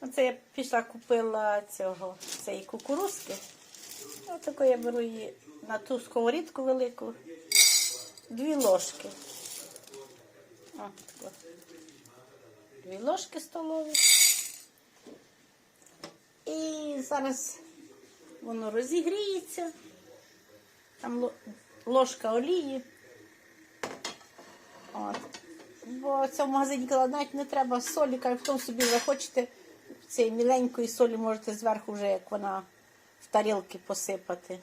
Оце я пішла, купила цього, цієї кукурузки. Отако я беру її на ту сковорідку велику. Дві ложки. О, тако. Дві ложки столові. І зараз воно розігріється. Там ложка олії. От. Бо це в магазині навіть не треба солі, каже, собі захочете цієї міленької солі можете зверху вже, як вона в тарілки посипати.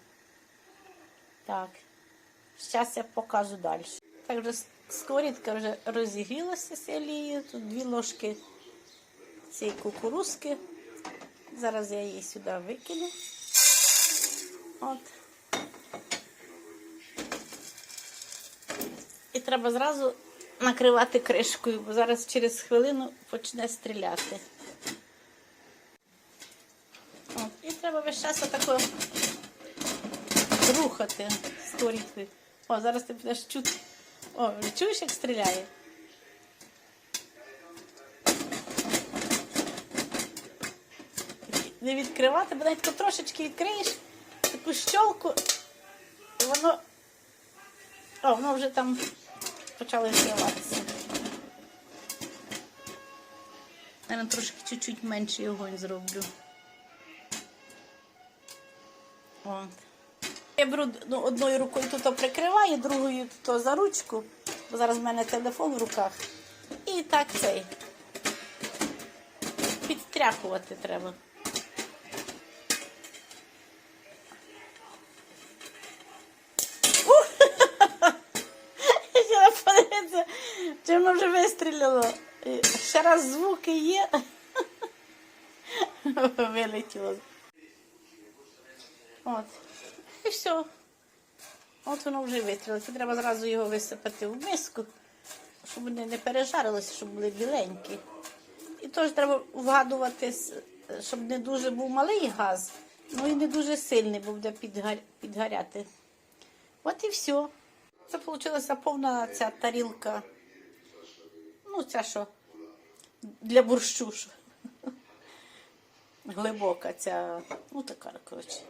Так. Зараз я покажу далі. Так вже сковорідка вже розігрілася з олією. Тут дві ложки цієї кукурузки. Зараз я її сюди викину. От. І треба зразу накривати кришкою, бо зараз через хвилину почне стріляти. От. І треба весь час отако рухати сковорідкою. О, зараз ти будеш чути. О, чуєш, як стріляє? Не відкривати, бо навіть трошечки відкриєш таку щолку, і воно. О, воно вже там почало відкриватися. Наверно, трошки чуть-чуть менший огонь зроблю. Я беру ну, одною рукою тут прикриваю, другою тут за ручку, бо зараз в мене телефон в руках. І так цей. Підтряхувати треба. Чи воно вже вистрілило. Ще раз звуки є. Вилетіло. От. І все. От воно вже вистрілило. Це треба зразу його висипати в миску, щоб вони не пережарилися, щоб були біленькі. І теж треба вгадувати, щоб не дуже був малий газ, ну і не дуже сильний, бо буде підгар... підгаряти. От і все. Це вийшла повна ця тарілка. Ну, ця що для борщу. Глибока ця, ну така, коротше.